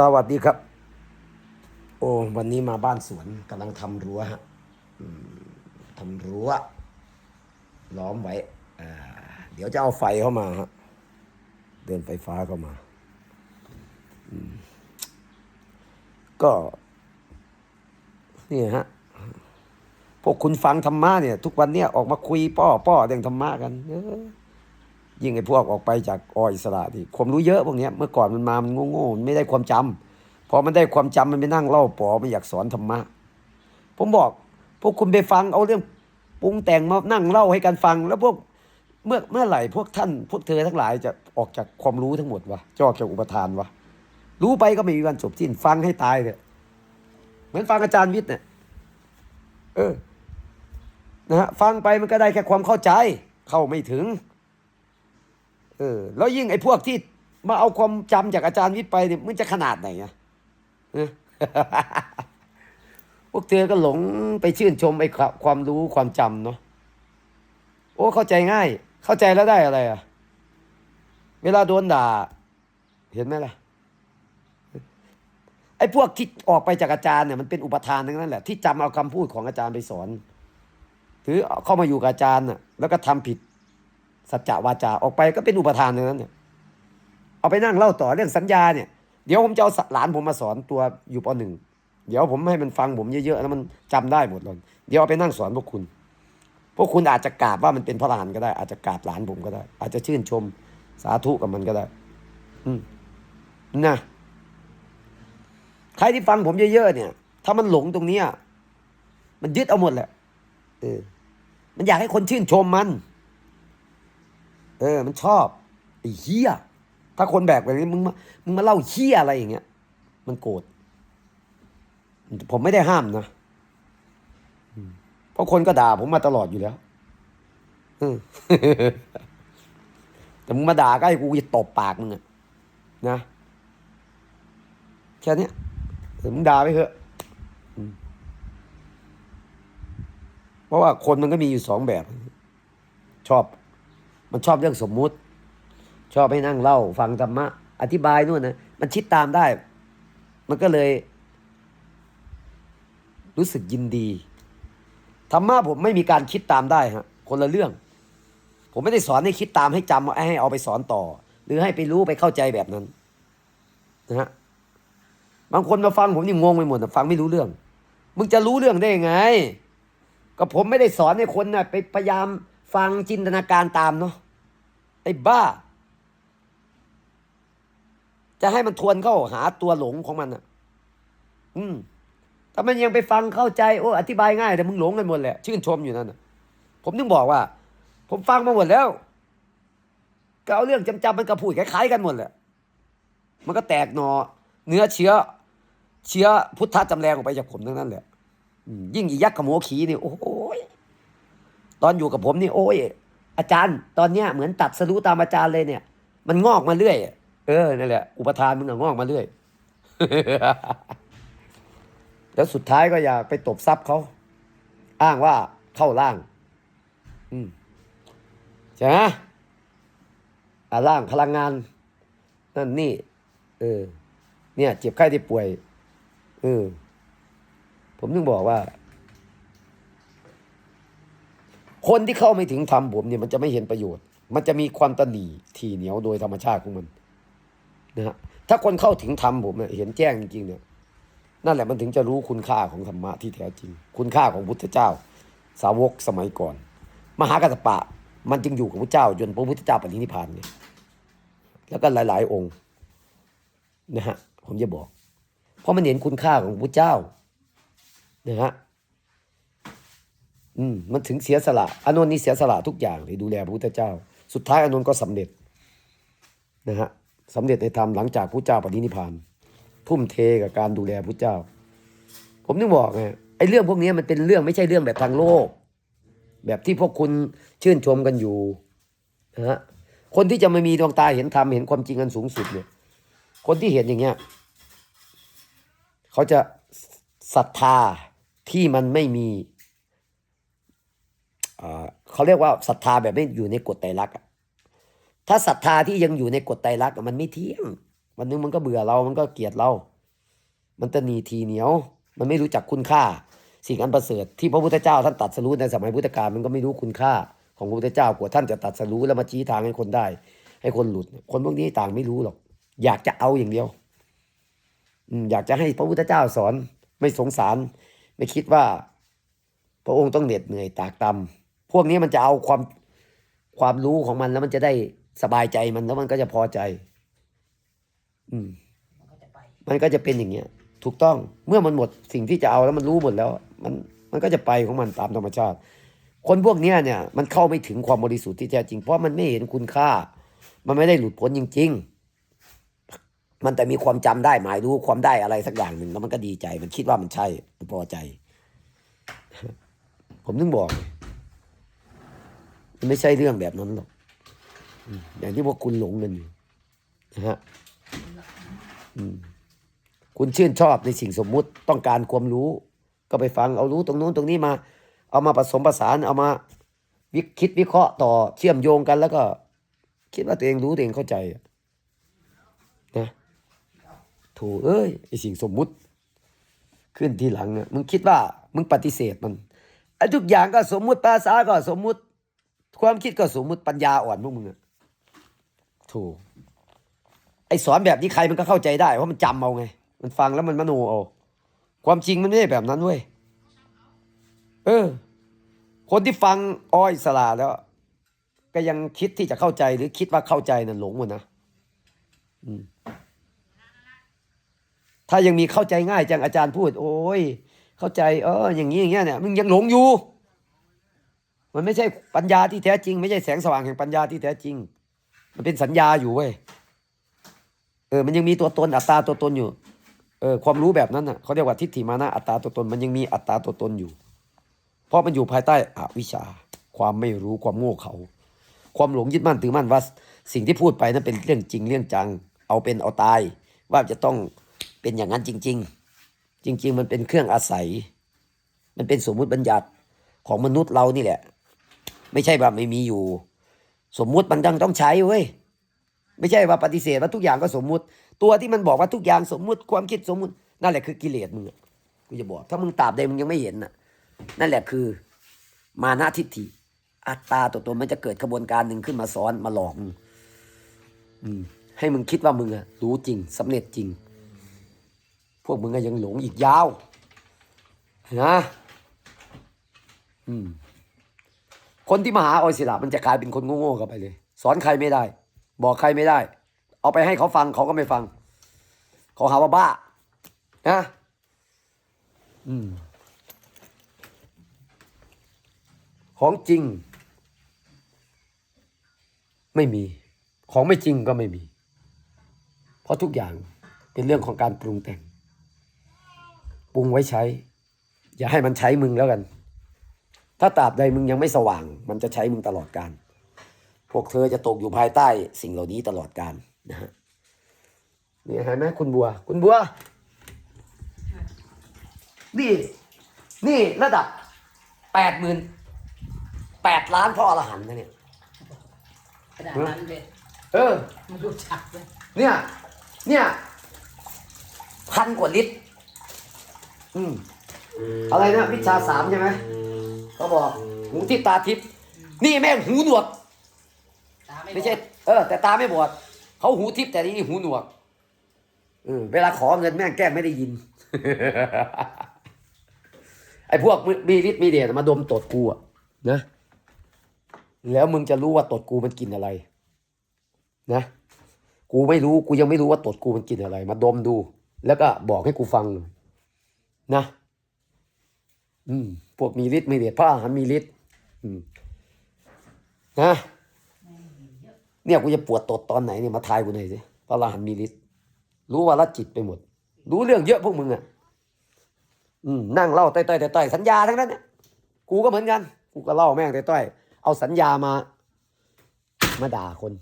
สวัสดีครับ โอ้วันนี้มาบ้านสวนกำลังทำรั้วฮะทำรั้วล้อมไว้เดี๋ยวจะเอาไฟเข้ามาฮะเดินไฟฟ้าเข้ามาก็นี่ฮะพวกคุณฟังธรรมะเนี่ย ทุกวันเนี่ยออกมาคุยป้อป้อเรื่องธรรมะกันเอ ยิ่งไอ้พวกออกไปจากออิสระที่ความรู้เยอะพวกนี้เมื่อก่อนมันมามันโง่ๆมันไม่ได้ความจำพอมันได้ความจำมันไปนั่งเล่าปอไม่อยากสอนธรรมะ ผมบอก พวกคุณไปฟังเอาเรื่องปรุงแต่งมานั่งเล่าให้กันฟัง แล้วพวกเมื่อเมื่อไหร่พวกท่าน พวกเธอทั้งหลายจะออกจากความรู้ทั้งหมดวะจะออกจากอุปทานวะรู้ไปก็ไม่มีวันจบสิ้นฟังให้ตายเถอะเหมือนฟังอาจารย์วิทย์เนี่ยเออนะฮะฟังไปมันก็ได้แค่ความเข้าใจ เข้าไม่ถึง เออ แล้วยิ่งไอ้พวกที่มาเอาความจำจากอาจารย์วิทย์ไปเนี่ยมันจะขนาดไหนอะพวกเธอก็หลงไปชื่นชมไอ้ความรู้ความจำเนาะโอ้เข้าใจง่าย เข้าใจแล้วได้อะไรอะเวลาโดนด่า เห็นไหมล่ะไอ้พวกที่ออกไปจากอาจารย์เนี่ยมันเป็นอุปทานทั้งนั้นแหละที่จำเอาคำพูดของอาจารย์ไปสอน ถือเข้ามาอยู่กับอาจารย์น่ะแล้วก็ทำผิด สัจจะวาจาออกไปก็เป็นอุปทานนั้นเนี่ยเอาไปนั่งเล่าต่อเรื่องสัญญาเนี่ยเดี๋ยวผมจะเอาหลานผมมาสอนตัวอยู่ปหนึ่งเดี๋ยวผมให้มันฟังผมเยอะๆแล้วมันจำได้หมดเลยเดี๋ยวเอาไปนั่งสอนพวกคุณ พวกคุณอาจจะกราบว่ามันเป็นพระหลานก็ได้ อาจจะกราบหลานผมก็ได้ อาจจะชื่นชมสาธุกับมันก็ได้ อืมนะใครที่ฟังผมเยอะๆเนี่ย ถ้ามันหลงตรงเนี้ยมันยึดเอาหมดแหละเออมันอยากให้คนชื่นชมมัน เออ มันชอบไอ้เฮียถ้าคนแบกแบบนี้มึงมามึงมาเล่าเฮียอะไรอย่างเงี้ย มันโกรธผมไม่ได้ห้ามนะเพราะคนก็ด่าผมมาตลอดอยู่แล้วแต่มึงมาด่าก็ให้กูจะตบปากมึงอะนะแค่นี้ยเออมึงด่าไปเถอะเพราะว่าคนมันก็มีอยู่สองแบบ ชอบ มันชอบเรื่องสมมุติ ชอบให้นั่งเล่า ฟังธรรมะ อธิบายนู่นนะมันคิดตามได้ มันก็เลย รู้สึกยินดีธรรมะผมไม่มีการคิดตามได้ฮะคนละเรื่อง ผมไม่ได้สอนให้คิดตามให้จำให้เอาไปสอนต่อ หรือให้ไปรู้ไปเข้าใจแบบนั้นนะฮะบางคนมาฟังผมนี่งงไปหมดฟังไม่รู้เรื่อง มึงจะรู้เรื่องได้ยังไง ก็ผมไม่ได้สอนให้คนนะ่ะไปพยายาม ฟังจินตนาการตามเนาะไอ้บ้า จะให้มันทวนเข้าหาตัวหลงของมันอะ อืมถ้ามันยังไปฟังเข้าใจโอ้อธิบายง่ายแต่มึงหลงกันหมดแหละชื่นชมอยู่นั่นผมถึงบอกว่า ผมฟังมาหมดแล้วก็เอาเรื่องจำๆมันก็พูดคล้ายๆกันหมดแหละมันก็แตกหนอ เนื้อเชื้อ เชื้อพุทธะจำแรงออกไปจากผมทั้งนั้นแหละยิ่งอียักษ์ขโมขีนี่โอ้โห ตอนอยู่กับผมนี่โอ้ยอาจารย์ ตอนเนี้ยเหมือนตัดสรู้ตามอาจารย์เลยเนี่ย มันงอกมาเรื่อยเออนั่นแหละอุปทานมึงงอกมาเรื่อยแล้วสุดท้ายก็อยากไปตบทรัพย์เขาอ้างว่าเข้าร่าง อืมใช่ไหมอ่าร่างพลังงาน นั่นนี่ เออ เนี่ย เจ็บไข้ได้ป่วย เออ ผมถึงบอกว่า คนที่เข้าไม่ถึงธรรมผมเนี่ยมันจะไม่เห็นประโยชน์ มันจะมีความตนีทีเหนียวโดยธรรมชาติของมันนะฮะถ้าคนเข้าถึงธรรมผมเนี่ยเห็นแจ้งจริงๆเนี่ยนั่นแหละมันถึงจะรู้คุณค่าของธรรมะที่แท้จริง คุณค่าของพุทธเจ้า สาวกสมัยก่อน มหากัสปะมันจึงอยู่กับพระเจ้าจนพระพุทธเจ้าปรินิพพานไงแล้วก็หลาย ๆ องค์นะฮะผมจะบอก เพราะมันเห็นคุณค่าของพระเจ้านะฮะ อืมมันถึงเสียสละอานนท์นี่เสียสละทุกอย่างเลยดูแลพระพุทธเจ้า สุดท้ายอานนท์ก็สำเร็จนะฮะสำเร็จในธรรมหลังจากพระเจ้าปรินิพพานทุ่มเทกับการดูแลพระเจ้า ผมนึกบอกไงไอ้เรื่องพวกนี้มันเป็นเรื่องไม่ใช่เรื่องแบบทางโลก แบบที่พวกคุณชื่นชมกันอยู่นะฮะคนที่จะไม่มีดวงตาเห็นธรรมเห็นความจริงอันสูงสุดเนี่ย คนที่เห็นอย่างเงี้ยเขาจะศรัทธาที่มันไม่มี เขาเรียกว่าศรัทธาแบบไม่อยู่ในกฎไตรลักษณ์ถ้าศรัทธาที่ยังอยู่ในกฎไตรลักษณ์มันไม่เที่ยงวันหนึงมันก็เบื่อเรา มันก็เกลียดเรา มันตะหนีทีเหนียว มันไม่รู้จักคุณค่า สิ่งอันประเสริฐที่พระพุทธเจ้าท่านตัดสรู้ในสมัยพุทธกาลมันก็ไม่รู้คุณค่า ของพระพุทธเจ้ากว่าท่านจะตัดสรู้แล้วมาชี้ทางให้คนได้ ให้คนหลุด คนพวกนี้ต่างไม่รู้หรอก อยากจะเอาอย่างเดียวอืมอยากจะให้พระพุทธเจ้าสอนไม่สงสาร ไม่คิดว่า พระองค์ต้องเหน็ดเหนื่อยตากตำ พวกนี้มันจะเอาความความรู้ของมันแล้วมันจะได้สบายใจมันแล้วมันก็จะพอใจ อืมมันก็จะไปมันก็จะเป็นอย่างเงี้ย ถูกต้องเมื่อมันหมดสิ่งที่จะเอาแล้วมันรู้หมดแล้ว มันมันก็จะไปของมันตามธรรมชาติ คนพวกเนี้ยเนี่ย มันเข้าไม่ถึงความบริสุทธิ์ที่แท้จริง เพราะมันไม่เห็นคุณค่า มันไม่ได้หลุดพ้นจริง ๆ มันแต่มีความจำได้หมายรู้ความได้อะไรสักอย่างหนึ่งแล้วมันก็ดีใจ มันคิดว่ามันใช่มันพอใจ ผมถึงบอก มันไม่ใช่เรื่องแบบนั้นหรอกอย่างที่พวกคุณหลงกันอยู่นะฮะคุณชื่นชอบในสิ่งสมมุติต้องการความรู้ ก็ไปฟังเอารู้ตรงนู้นตรงนี้มา เอามาผสมผสานเอามาวิคิดวิเคราะห์ต่อเชื่อมโยงกัน แล้วก็ คิดว่าตัวเองรู้ตัวเองเข้าใจอะนะโถเอ้ยไอสิ่งสมมุติ ขึ้นทีหลังอะมึงคิดว่า มึงปฏิเสธมันไอทุกอย่างก็สมมุติภาษาก็สมมุติ ความคิดก็สมมุติปัญญาอ่อนพวกมึงอะโถไอสอนแบบนี้ใครมันก็เข้าใจได้เพราะมันจำเอาไง มันฟังแล้วมันมโนเอาความจริงมันไม่ใช่แบบนั้นเว้ยเออ คนที่ฟังอ้อยสลาแล้ว ก็ยังคิดที่จะเข้าใจหรือคิดว่าเข้าใจนั่นหลงหมดนะอืมถ้ายังมีเข้าใจง่ายจังอาจารย์พูด โอ้ย เข้าใจ เออ อย่างนี้อย่างเงี้ยเนี่ยมึงยังหลงอยู่ มันไม่ใช่ปัญญาที่แท้จริง ไม่ใช่แสงสว่างแห่งปัญญาที่แท้จริง มันเป็นสัญญาอยู่เว้ยเออ มันยังมีตัวตนอัตตาตัวตนอยู่ เออ ความรู้แบบนั้นน่ะเขาเรียกว่าทิฏฐิมานะอัตตาตัวตน มันยังมีอัตตาตัวตนอยู่ เพราะมันอยู่ภายใต้อวิชชา ความไม่รู้ความโง่เขาความหลงยึดมั่นถือมั่นว่าสิ่งที่พูดไปนั้นเป็นเรื่องจริงเรื่องจัง เอาเป็นเอาตาย ว่าจะต้องเป็นอย่างนั้นจริง ๆ จริง ๆ มันเป็นเครื่องอาศัย มันเป็นสมมุติบัญญัติของมนุษย์เรานี่แหละ ไม่ใช่ว่าไม่มีอยู่ สมมุติมันยังต้องใช้เว้ยไม่ใช่ว่าปฏิเสธว่าทุกอย่างก็สมมุติ ตัวที่มันบอกว่าทุกอย่างสมมุติความคิดสมมุติ นั่นแหละคือกิเลสมึงกูจะบอก ถ้ามึงตาบใดมึงยังไม่เห็นน่ะ นั่นแหละคือ มานะทิฏฐิ อัตตาตัวตนมันจะเกิดกระบวนการหนึ่งขึ้นมาซ้อนมาหลอกมึงให้มึงคิดว่ามึงอะรู้จริงสำเร็จจริง พวกมึงก็ยังหลงอีกยาวนะอืม คนที่มาหาออยศิลามันจะกลายเป็นคนโง่ๆกันไปเลย สอนใครไม่ได้ บอกใครไม่ได้ เอาไปให้เขาฟังเขาก็ไม่ฟัง เขาหาว่าบ้านะอืมของจริง ไม่มี ของไม่จริงก็ไม่มี เพราะทุกอย่างเป็นเรื่องของการปรุงแต่ง ปรุงไว้ใช้ อย่าให้มันใช้มึงแล้วกัน ถ้าตราบใดมึงยังไม่สว่าง มันจะใช้มึงตลอดการ พวกเธอจะตกอยู่ภายใต้สิ่งเหล่านี้ตลอดการนะฮะนี่เห็นไหมคุณบัว คุณบัว นี่ นี่ระดับแปดหมื่นแปดล้านพ่ออรหันต์นะเนี่ย ขนาดนั้นเลยเออมันรู้จักเลยเนี่ย เนี่ย พันกว่าลิตร อืม อะไรนะ วิชาสามใช่ไหม เขาบอก หูทิพตาทิพนี่แม่งหูหนวก ตาไม่ไม่ใช่บอดเออ แต่ตาไม่บอด เขาหูทิพแต่นี่หูหนวกเออเวลาขอเงินแม่งแกล้งไม่ได้ยิน ไอ้พวกมีฤทธิ์มีเดชมาดมตดกูอะนะ แล้วมึงจะรู้ว่าตดกูมันกินอะไร นะ กูไม่รู้กูยังไม่รู้ว่าตดกูมันกินอะไร มาดมดู แล้วก็บอกให้กูฟังหน่อยนะอืม พวกมีฤทธิ์มีเดชพระอรหันต์มีฤทธิ์อืมนะเนี่ยกูจะปวดตดตอนไหนเนี่ยมาทายกูหน่อยสิพระอรหันต์มีฤทธิ์รู้ว่าละจิตไปหมด รู้เรื่องเยอะพวกมึงอะอืมนั่งเล่าต้อยๆต้อยสัญญาทั้งนั้นเนี่ยกูก็เหมือนกัน กูก็เล่าแม่งต้อยๆเอาสัญญามา มาด่าคน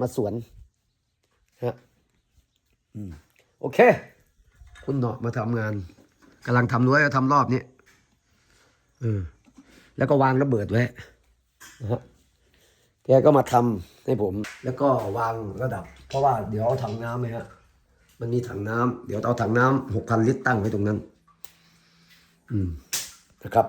มาสวนฮะอืมโอเค คุณเนาะมาทำงานกำลังทำด้วทำรอบนี้ ออแล้วก็วางระเบิดไว้นะฮะแกก็มาทำให้ผม แล้วก็วางระดับ เพราะว่าเดี๋ยวเอาถังน้ำไหมฮะมันมีถังน้ำเดี๋ยวเอาถังน้ำหกพันลิตรตั้งไว้ตรงนั้น อืมนะครับ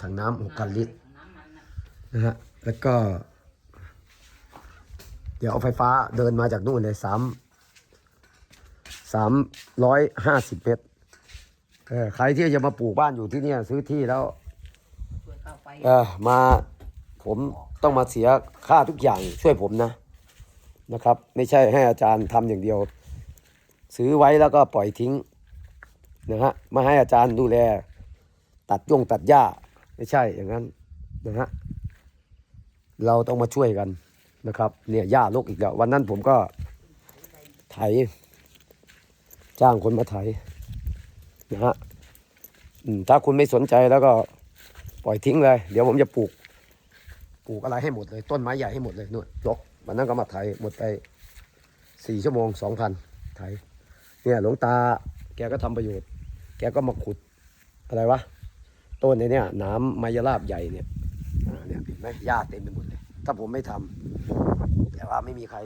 ถังน้ำหกพันลิตรนะนะฮะแล้วก็ เดี๋ยวเอาไฟฟ้าเดินมาจากนู่นเลยสามสามร้อยห้าสิบเมตร เออใครที่จะมาปลูกบ้านอยู่ที่เนี่ย ซื้อที่แล้วช่วยเข้าไปเออมาผมต้องมาเสียค่าทุกอย่างช่วยผมนะนะครับ ไม่ใช่ให้อาจารย์ทำอย่างเดียว ซื้อไว้แล้วก็ปล่อยทิ้งนะฮะมาให้อาจารย์ดูแล ตัดยงตัดหญ้า ไม่ใช่อย่างนั้นนะฮะเราต้องมาช่วยกันนะครับ เนี่ยหญ้าลกอีกแล้ววันนั้นผมก็ไถจ้างคนมาไถ นะฮะถ้าคุณไม่สนใจแล้วก็ปล่อยทิ้งเลย เดี๋ยวผมจะปลูก ปลูกอะไรให้หมดเลย ต้นไม้ใหญ่ให้หมดเลยนู่นยกวันนั้นก็มาไถหมดไปสี่ชั่วโมงสองพันไถเนี่ยหลวงตาแกก็ทำประโยชน์ แกก็มาขุดอะไรวะต้นในเนี่ยน้ำไมยราบใหญ่เนี่ยเนี่ยเห็นไหมหญ้าเต็มไปหมดเลย ถ้าผมไม่ทำแต่ว่าไม่มีใคร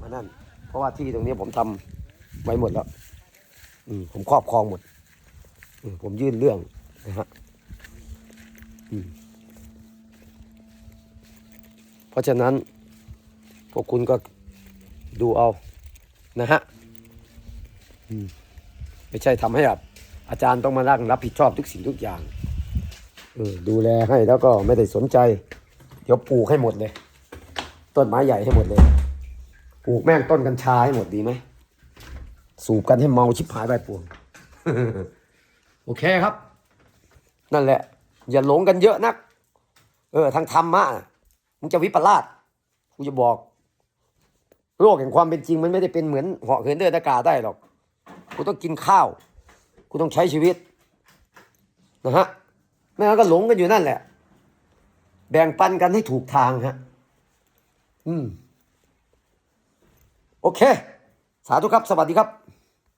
มานั่น เพราะว่าที่ตรงนี้ผมทำไว้หมดแล้ว ผมครอบครองหมดอืมผมยื่นเรื่องนะฮะเพราะฉะนั้น พวกคุณก็ดูเอานะฮะอืมไม่ใช่ทำให้แบบอาจารย์ต้องมานั่งรับผิดชอบทุกสิ่งทุกอย่างออดูแลให้แล้วก็ไม่ได้สนใจ เดี๋ยวปลูกให้หมดเลย ต้นไม้ใหญ่ให้หมดเลย ปลูกแม่งต้นกัญชาให้หมดดีไหม สูบกันให้เมาชิบหายไปปวงโอเคครับ นั่นแหละ อย่าหลงกันเยอะนัก เออ ทางธรรมะน่ะมึงจะวิปลาสกูจะบอก โลกแห่งความเป็นจริงมันไม่ได้เป็นเหมือนเหาะเหินเดินอากาศได้หรอกกูต้องกินข้าวกูต้องใช้ชีวิตนะฮะไม่งั้นก็หลงกันอยู่นั่นแหละ แบ่งปันกันให้ถูกทางฮะอืม โอเค สาธุครับ สวัสดีครับ